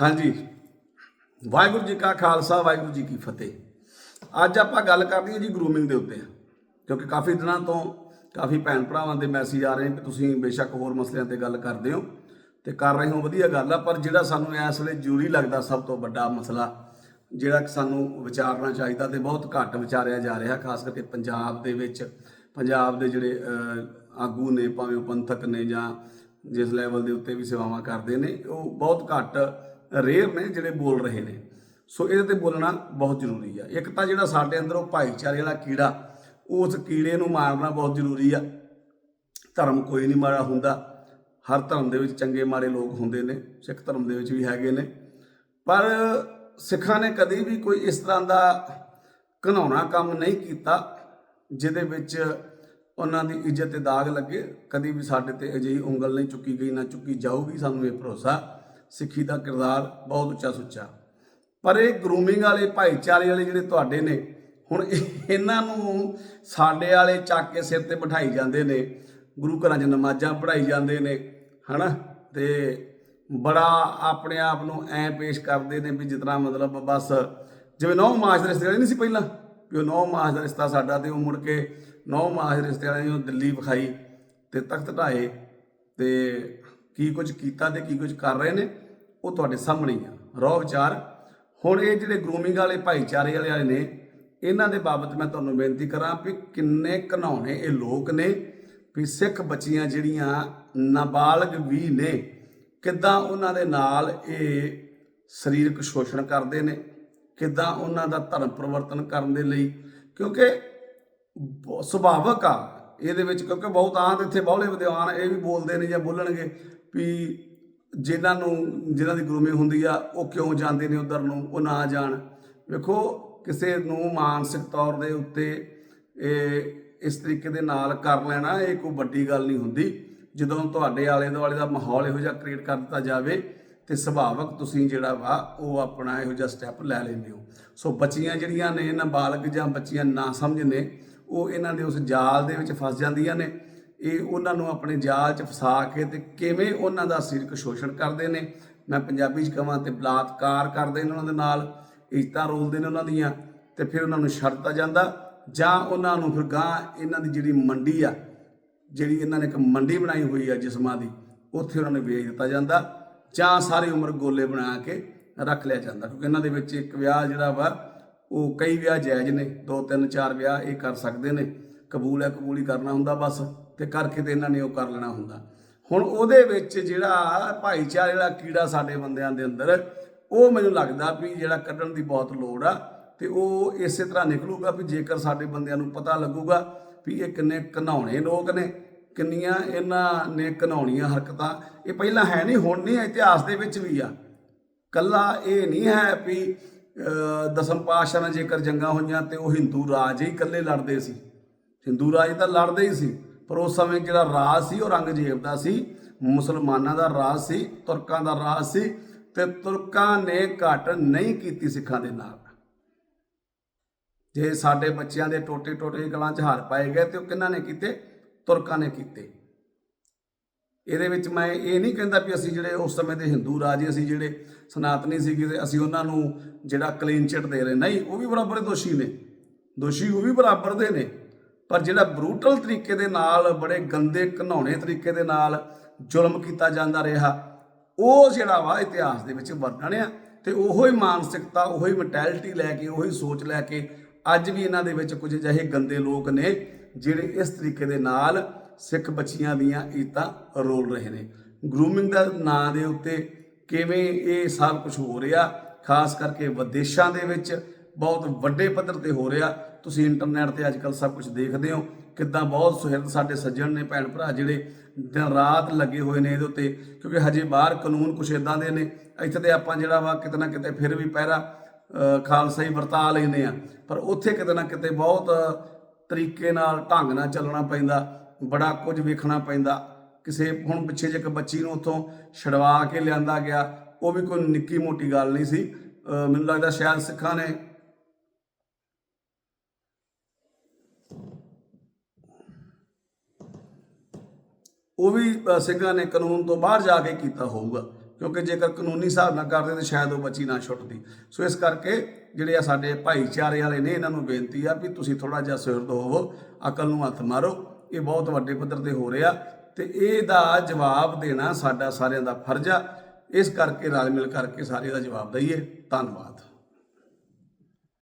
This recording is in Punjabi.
ਹਾਂਜੀ। ਵਾਹਿਗੁਰੂ ਜੀ ਕਾ ਖਾਲਸਾ, ਵਾਹਿਗੁਰੂ ਜੀ ਕੀ ਫਤਿਹ। ਅੱਜ ਆਪਾਂ ਗੱਲ ਕਰਨੀ ਹੈ ਜੀ ਗਰੂਮਿੰਗ ਦੇ ਉੱਤੇ। ਕਿਉਂਕਿ ਕਾਫੀ ਦਿਨਾਂ ਤੋਂ ਕਾਫੀ ਭੈਣ ਭਰਾਵਾਂ ਦੇ ਮੈਸੇਜ ਆ ਰਹੇ ਨੇ ਕਿ ਤੁਸੀਂ ਬੇਸ਼ੱਕ ਹੋਰ ਮਸਲਿਆਂ ਤੇ ਗੱਲ ਕਰਦੇ ਹੋ ਤੇ ਕਰ ਰਹੇ ਹੋ, ਵਧੀਆ ਗੱਲ ਆ। ਪਰ ਜਿਹੜਾ ਸਾਨੂੰ ਇਸ ਵੇਲੇ ਜ਼ਰੂਰੀ ਲੱਗਦਾ ਸਭ ਤੋਂ ਵੱਡਾ ਮਸਲਾ, ਜਿਹੜਾ ਕਿ ਸਾਨੂੰ ਵਿਚਾਰਨਾ ਚਾਹੀਦਾ ਤੇ ਬਹੁਤ ਘੱਟ ਵਿਚਾਰਿਆ ਜਾ ਰਿਹਾ, ਖਾਸ ਕਰਕੇ ਪੰਜਾਬ ਦੇ ਵਿੱਚ। ਪੰਜਾਬ ਦੇ ਜਿਹੜੇ ਆਗੂ ਨੇ, ਭਾਵੇਂ ਉਹ ਪੰਥਕ ਨੇ ਜਾਂ ਜਿਸ ਲੈਵਲ ਦੇ ਉੱਤੇ ਵੀ ਸੇਵਾਵਾਂ ਕਰਦੇ ਨੇ, ਉਹ ਬਹੁਤ ਘੱਟ ਰੇਅਰ ਨੇ ਜਿਹੜੇ ਬੋਲ ਰਹੇ ਨੇ। ਸੋ ਇਹਦੇ ਤੇ ਬੋਲਣਾ ਬਹੁਤ ਜ਼ਰੂਰੀ ਆ। ਇੱਕ ਤਾਂ ਜਿਹੜਾ ਸਾਡੇ ਅੰਦਰ ਉਹ ਭਾਈਚਾਰੇ ਵਾਲਾ ਕੀੜਾ, ਉਸ ਕੀੜੇ ਨੂੰ ਮਾਰਨਾ ਬਹੁਤ ਜ਼ਰੂਰੀ ਆ। ਧਰਮ ਕੋਈ ਨਹੀਂ ਮਾੜਾ ਹੁੰਦਾ। ਹਰ ਧਰਮ ਦੇ ਵਿੱਚ ਚੰਗੇ ਮਾੜੇ ਲੋਕ ਹੁੰਦੇ ਨੇ, ਸਿੱਖ ਧਰਮ ਦੇ ਵਿੱਚ ਵੀ ਹੈਗੇ ਨੇ। ਪਰ ਸਿੱਖਾਂ ਨੇ ਕਦੀ ਵੀ ਕੋਈ ਇਸ ਤਰ੍ਹਾਂ ਦਾ ਘਨਾਉਣਾ ਕੰਮ ਨਹੀਂ ਕੀਤਾ, ਜਿਹਦੇ ਵਿੱਚ ਉਹਨਾਂ ਦੀ ਇੱਜ਼ਤ ਤੇ ਦਾਗ ਲੱਗੇ। ਕਦੀ ਵੀ ਸਾਡੇ ਤੇ ਅਜਿਹੀ ਉਂਗਲ ਨਹੀਂ ਚੁੱਕੀ ਗਈ, ਨਾ ਚੁੱਕੀ ਜਾਊਗੀ, ਸਾਨੂੰ ਇਹ ਭਰੋਸਾ। ਸਿੱਖੀ ਦਾ ਕਿਰਦਾਰ ਬਹੁਤ ਉੱਚਾ ਸੁੱਚਾ। ਪਰ ਇਹ ਗਰੂਮਿੰਗ ਵਾਲੇ, ਭਾਈਚਾਰੇ ਵਾਲੇ ਜਿਹੜੇ ਤੁਹਾਡੇ ਨੇ, ਹੁਣ ਇਹ- ਇਹਨਾਂ ਨੂੰ ਸਾਡੇ ਵਾਲੇ ਚੱਕ ਕੇ ਸਿਰ ਤੇ ਬਿਠਾਈ ਜਾਂਦੇ ਨੇ। ਗੁਰੂ ਘਰਾਂ 'ਚ ਨਮਾਜ਼ਾਂ ਪੜ੍ਹਾਈ ਜਾਂਦੇ ਨੇ, ਹਨਾ? ਤੇ ਬੜਾ ਆਪਣੇ ਆਪ ਨੂੰ ਐ ਪੇਸ਼ ਕਰਦੇ ਨੇ ਵੀ ਜਿਤਨਾ ਮਤਲਬ ਬਸ ਜਿਵੇਂ ਨੌ ਮਾਸ ਦੇ ਰਿਸ਼ਤੇ ਵਾਲੇ ਨਹੀਂ ਸੀ ਪਹਿਲਾਂ, ਵੀ ਉਹ ਨੌ ਮਾਸ ਦਾ ਰਿਸ਼ਤਾ ਸਾਡਾ ਤੇ ਉਹ ਮੁੜ ਕੇ ਨੌ ਮਾਸ ਦੇ ਰਿਸ਼ਤੇ ਵਾਲੇ ਨੂੰ ਦਿੱਲੀ ਵਿਖਾਈ ਤੇ ਤਖਤ ਢਾਏ ਤੇ ਕੀ ਕੁਝ ਕੀਤਾ ਤੇ ਕੀ ਕੁਝ ਕਰ ਰਹੇ ਨੇ, ਉਹ ਤੁਹਾਡੇ ਸਾਹਮਣੇ ਹੀ ਆ। ਰੋ ਵਿਚਾਰ। ਹੁਣ ਇਹ ਜਿਹੜੇ ਗਰੂਮਿੰਗ ਵਾਲੇ ਭਾਈਚਾਰੇ ਵਾਲੇ ਨੇ, ਇਹਨਾਂ ਦੇ ਬਾਬਤ ਮੈਂ ਤੁਹਾਨੂੰ ਬੇਨਤੀ ਕਰਾਂ ਵੀ ਕਿੰਨੇ ਘਨਾਉਣੇ ਇਹ ਲੋਕ ਨੇ ਵੀ ਸਿੱਖ ਬੱਚੀਆਂ ਜਿਹੜੀਆਂ ਨਾਬਾਲਗ ਵੀ ਨੇ, ਕਿੱਦਾਂ ਉਹਨਾਂ ਦੇ ਨਾਲ ਇਹ ਸਰੀਰਕ ਸ਼ੋਸ਼ਣ ਕਰਦੇ ਨੇ, ਕਿੱਦਾਂ ਉਹਨਾਂ ਦਾ ਧਰਮ ਪਰਿਵਰਤਨ ਕਰਨ ਦੇ ਲਈ, ਕਿਉਂਕਿ ਬ- ਸੁਭਾਵਕ ਆ ਇਹਦੇ ਵਿੱਚ, ਕਿਉਂਕਿ ਬਹੁਤ ਆਂ ਇੱਥੇ ਬਹੁਲੇ ਵਿਦਵਾਨ ਇਹ ਵੀ ਬੋਲਦੇ ਨੇ ਜਾਂ ਬੋਲਣਗੇ। ਵੀ ਜਿਨ੍ਹਾਂ ਨੂੰ, ਜਿਨ੍ਹਾਂ ਦੀ ਗੁਰੂਮੀ ਹੁੰਦੀ ਆ, ਉਹ ਕਿਉਂ ਜਾਂਦੇ ਨੇ ਉਧਰ ਨੂੰ, ਉਹ ਨਾ ਜਾਣ। ਵੇਖੋ, ਕਿਸੇ ਨੂੰ ਮਾਨਸਿਕ ਤੌਰ ਦੇ ਉੱਤੇ ਇਹ, ਇਸ ਤਰੀਕੇ ਦੇ ਨਾਲ ਕਰ ਲੈਣਾ, ਇਹ ਕੋਈ ਵੱਡੀ ਗੱਲ ਨਹੀਂ ਹੁੰਦੀ। ਜਦੋਂ ਤੁਹਾਡੇ ਆਲੇ ਦੁਆਲੇ ਦਾ ਮਾਹੌਲ ਇਹੋ ਜਿਹਾ ਕ੍ਰੀਏਟ ਕਰ ਦਿੱਤਾ ਜਾਵੇ, ਤੇ ਸੁਭਾਵਕ ਤੁਸੀਂ ਜਿਹੜਾ ਵਾ, ਉਹ ਆਪਣਾ ਇਹੋ ਜਿਹਾ ਸਟੈਪ ਲੈ ਲੈਂਦੇ ਹੋ। ਸੋ ਬੱਚੀਆਂ ਜਿਹੜੀਆਂ ਨੇ ਨਾਬਾਲਗ ਜਾਂ ਬੱਚੀਆਂ ਨਾ ਸਮਝ ਨੇ ਉਹ ਇਹਨਾਂ ਦੇ ਉਸ ਜਾਲ ਦੇ ਵਿੱਚ ਫਸ ਜਾਂਦੀਆਂ ਨੇ। ਇਹ ਉਹਨਾਂ ਨੂੰ ਆਪਣੇ ਜਾਲ 'ਚ ਫਸਾ ਕੇ ਤੇ ਕਿਵੇਂ ਉਹਨਾਂ ਦਾ ਸਿਰਕ ਸ਼ੋਸ਼ਣ ਕਰਦੇ ਨੇ, ਮੈਂ ਪੰਜਾਬੀ 'ਚ ਕਹਾਂ ਤੇ ਬਲਾਤਕਾਰ ਕਰਦੇ ਨੇ ਉਹਨਾਂ ਦੇ ਨਾਲ, ਇੱਜ਼ਤਾਂ ਰੋਲਦੇ ਨੇ ਉਹਨਾਂ ਦੀਆਂ ਤੇ ਫਿਰ ਉਹਨਾਂ ਨੂੰ ਛੱਡਤਾ ਜਾਂਦਾ ਜਾਂ ਉਹਨਾਂ ਨੂੰ ਫਿਰ ਗਾਂ ਇਹਨਾਂ ਦੀ ਜਿਹੜੀ ਮੰਡੀ ਆ, ਜਿਹੜੀ ਇਹਨਾਂ ਨੇ ਇੱਕ ਮੰਡੀ ਬਣਾਈ ਹੋਈ ਆ ਜਿਸਮਾਂ ਦੀ, ਉੱਥੇ ਉਹਨਾਂ ਨੂੰ ਵੇਚ ਦਿੱਤਾ ਜਾਂਦਾ ਜਾਂ ਸਾਰੀ ਉਮਰ ਗੋਲੇ ਬਣਾ ਕੇ ਰੱਖ ਲਿਆ ਜਾਂਦਾ ਕਿਉਂਕਿ ਇਹਨਾਂ ਦੇ ਵਿੱਚ ਇੱਕ ਵਿਆਹ ਜਿਹੜਾ ਵਾ, ਉਹ ਕਈ ਵਿਆਹ ਜਾਇਜ਼ ਨੇ, ਦੋ ਤਿੰਨ ਚਾਰ ਵਿਆਹ ਇਹ ਕਰ ਸਕਦੇ ਨੇ, ਕਬੂਲ ਹੈ ਕਬੂਲ ਹੀ ਕਰਨਾ ਹੁੰਦਾ ਬਸ। ਤੇ ਕਰਕੇ ਤੇ ਇਹਨਾਂ ਨੇ ਉਹ ਕਰ ਲੈਣਾ ਹੁੰਦਾ। ਹੁਣ ਉਹਦੇ ਵਿੱਚ ਜਿਹੜਾ ਭਾਈਚਾਰੇ ਜਿਹੜਾ ਕੀੜਾ ਸਾਡੇ ਬੰਦਿਆਂ ਦੇ ਅੰਦਰ, ਉਹ ਮੈਨੂੰ ਲੱਗਦਾ ਵੀ ਜਿਹੜਾ ਕੱਢਣ ਦੀ ਬਹੁਤ ਲੋੜ ਆ ਤੇ ਉਹ ਇਸੇ ਤਰ੍ਹਾਂ ਨਿਕਲੂਗਾ ਵੀ ਜੇਕਰ ਸਾਡੇ ਬੰਦਿਆਂ ਨੂੰ ਪਤਾ ਲੱਗੂਗਾ ਵੀ ਇਹ ਕਿੰਨੇ ਘਨਾਉਣੇ ਲੋਕ ਨੇ, ਕਿੰਨੀਆਂ ਇਹਨਾਂ ਨੇ ਘਨਾਉਣੀਆਂ ਹਰਕਤਾਂ। ਇਹ ਪਹਿਲਾਂ ਹੈ ਨਹੀਂ, ਹੁਣ ਨਹੀਂ, ਇਤਿਹਾਸ ਦੇ ਵਿੱਚ ਵੀ ਆ। ਕੱਲਾ ਇਹ ਨਹੀਂ ਹੈ ਵੀ ਦਸਮ ਪਾਤਸ਼ਾਹ ਨਾਲ ਜੇਕਰ ਜੰਗਾਂ ਹੋਈਆਂ ਤੇ ਉਹ ਹਿੰਦੂ ਰਾਜ ਹੀ ਇਕੱਲੇ ਲੜਦੇ ਸੀ। ਹਿੰਦੂ ਰਾਜ ਤਾਂ ਲੜਦੇ ਹੀ ਸੀ। ਪਰ ਉਸ ਸਮੇਂ ਜਿਹੜਾ ਰਾਜ ਸੀ ਉਹ ਰੰਗਜੇਬ ਦਾ ਸੀ, ਮੁਸਲਮਾਨਾਂ ਦਾ ਰਾਜ ਸੀ, ਤੁਰਕਾਂ ਦਾ ਰਾਜ ਸੀ ਤੇ ਤੁਰਕਾਂ ਨੇ ਘਟ ਨਹੀਂ ਕੀਤੀ ਸਿੱਖਾਂ ਦੇ ਨਾਲ। ਜੇ ਸਾਡੇ ਬੱਚਿਆਂ ਦੇ ਟੋਟੇ ਟੋਟੇ ਗਲਾਂ 'ਚ ਹਾਰ ਪਾਏ ਗਏ ਤੇ ਉਹ ਕਿਹਨਾਂ ਨੇ ਕੀਤੇ? ਤੁਰਕਾਂ ਨੇ ਕੀਤੇ। ਇਹਦੇ ਵਿੱਚ ਮੈਂ ਇਹ ਨਹੀਂ ਕਹਿੰਦਾ ਵੀ ਅਸੀਂ ਜਿਹੜੇ ਉਸ ਸਮੇਂ ਦੇ ਹਿੰਦੂ ਰਾਜੇ, ਅਸੀਂ ਜਿਹੜੇ ਸਨਾਤਨੀ ਸੀਗੇ ਤੇ ਅਸੀਂ ਉਹਨਾਂ ਨੂੰ ਜਿਹੜਾ ਕਲੀਨ ਚਿਟ ਦੇ ਰਹੇ, ਨਹੀਂ, ਉਹ ਵੀ ਬਰਾਬਰ ਦੋਸ਼ੀ ਨੇ। ਦੋਸ਼ੀ ਉਹ ਵੀ ਬਰਾਬਰ ਦੇ ਨੇ। ਪਰ ਜਿਹੜਾ ਬਰੂਟਲ ਤਰੀਕੇ ਦੇ ਨਾਲ, ਬੜੇ ਗੰਦੇ ਘਨਾਉਣੇ ਤਰੀਕੇ ਦੇ ਨਾਲ ਜ਼ੁਲਮ ਕੀਤਾ ਜਾਂਦਾ ਰਿਹਾ, ਉਹ ਜਿਹੜਾ ਵਾ ਇਤਿਹਾਸ ਦੇ ਵਿੱਚ ਵਰਣਨ ਆ ਤੇ ਉਹੋ ਹੀ ਮਾਨਸਿਕਤਾ, ਉਹੋ ਹੀ ਮੈਂਟੈਲਿਟੀ ਲੈ ਕੇ, ਉਹੀ ਸੋਚ ਲੈ ਕੇ ਅੱਜ ਵੀ ਇਹਨਾਂ ਦੇ ਵਿੱਚ ਕੁਝ ਅਜਿਹੇ ਗੰਦੇ ਲੋਕ ਨੇ ਜਿਹੜੇ ਇਸ ਤਰੀਕੇ ਦੇ ਨਾਲ ਸਿੱਖ ਬੱਚੀਆਂ ਦੀਆਂ ਇੱਜ਼ਤਾਂ ਰੋਲ ਰਹੇ ਨੇ। ਗਰੂਮਿੰਗ ਦਾ ਨਾਂ ਦੇ ਉੱਤੇ ਕਿਵੇਂ ਇਹ ਸਭ ਕੁਝ ਹੋ ਰਿਹਾ, ਖਾਸ ਕਰਕੇ ਵਿਦੇਸ਼ਾਂ ਦੇ ਵਿੱਚ ਬਹੁਤ ਵੱਡੇ ਪੱਧਰ ਤੇ ਹੋ ਰਿਹਾ ਤੁਸੀਂ ਇੰਟਰਨੈਟ ਤੇ ਅੱਜਕੱਲ ਸਭ ਕੁਝ ਦੇਖਦੇ ਹੋ, ਕਿੱਦਾਂ ਬਹੁਤ ਸੁਹਿਰਦ ਸਾਡੇ ਸੱਜਣ ਨੇ ਭੈਣ ਭਰਾ ਜਿਹੜੇ ਦਿਨ ਰਾਤ ਲੱਗੇ ਹੋਏ ਨੇ ਇਹਦੇ ਉੱਤੇ, ਕਿਉਂਕਿ ਹਜੇ ਬਾਹਰ ਕਾਨੂੰਨ ਕੁਛ ਇਦਾਂ ਦੇ ਨੇ, ਇੱਥੇ ਤੇ ਆਪਾਂ ਜਿਹੜਾ ਵਾ ਕਿਤੇ ਨਾ ਕਿਤੇ ਫਿਰ ਵੀ ਪਹਿਰਾ ਖਾਲਸਾ ਹੀ ਵਰਤਾ ਲੈਂਦੇ ਆ, ਪਰ ਉੱਥੇ ਕਿਤੇ ਨਾ ਕਿਤੇ ਬਹੁਤ ਤਰੀਕੇ ਨਾਲ ਢੰਗ ਨਾਲ ਚੱਲਣਾ ਪੈਂਦਾ, ਬੜਾ ਕੁਝ ਵੇਖਣਾ ਪੈਂਦਾ। ਕਿਸੇ ਹੁਣ ਪਿੱਛੇ ਜੇ ਇੱਕ ਬੱਚੀ ਨੂੰ ਉੱਥੋਂ ਛਡਵਾ ਕੇ ਲਿਆਂਦਾ ਗਿਆ, ਉਹ ਵੀ ਕੋਈ ਨਿੱਕੀ ਮੋਟੀ ਗੱਲ ਨਹੀਂ ਸੀ। ਮੈਨੂੰ ਲੱਗਦਾ ਸ਼ਾਇਦ ਸਿੱਖਾਂ ਨੇ ਉਹ ਵੀ ਸਿੰਘਾਂ ਨੇ ਕਾਨੂੰਨ ਤੋਂ ਬਾਹਰ ਜਾ ਕੇ ਕੀਤਾ ਹੋਊਗਾ, ਕਿਉਂਕਿ ਜੇਕਰ ਕਾਨੂੰਨੀ ਹਿਸਾਬ ਨਾਲ ਕਰਦੇ ਤਾਂ ਸ਼ਾਇਦ ਉਹ ਬੱਚੀ ਨਾ ਛੁੱਟਦੀ। ਸੋ ਇਸ ਕਰਕੇ ਜਿਹੜੇ ਆ ਸਾਡੇ ਭਾਈਚਾਰੇ ਵਾਲੇ ਨੇ, ਇਹਨਾਂ ਨੂੰ ਬੇਨਤੀ ਆ ਵੀ ਤੁਸੀਂ ਥੋੜਾ ਜਿਹਾ ਸੁਹਿਰਦ ਹੋਵੋ ਅਕਲ ਨੂੰ ਹੱਥ ਮਾਰੋ, ਇਹ ਬਹੁਤ ਵੱਡੇ ਪੱਧਰ ਤੇ ਹੋ ਰਿਹਾ ਤੇ ਇਹਦਾ ਜਵਾਬ ਦੇਣਾ ਸਾਡਾ ਸਾਰਿਆਂ ਦਾ ਫਰਜ਼ ਆ। ਇਸ ਕਰਕੇ ਰਲ ਮਿਲ ਕਰਕੇ ਸਾਰੇ ਦਾ ਜਵਾਬ ਦਈਏ ਧੰਨਵਾਦ।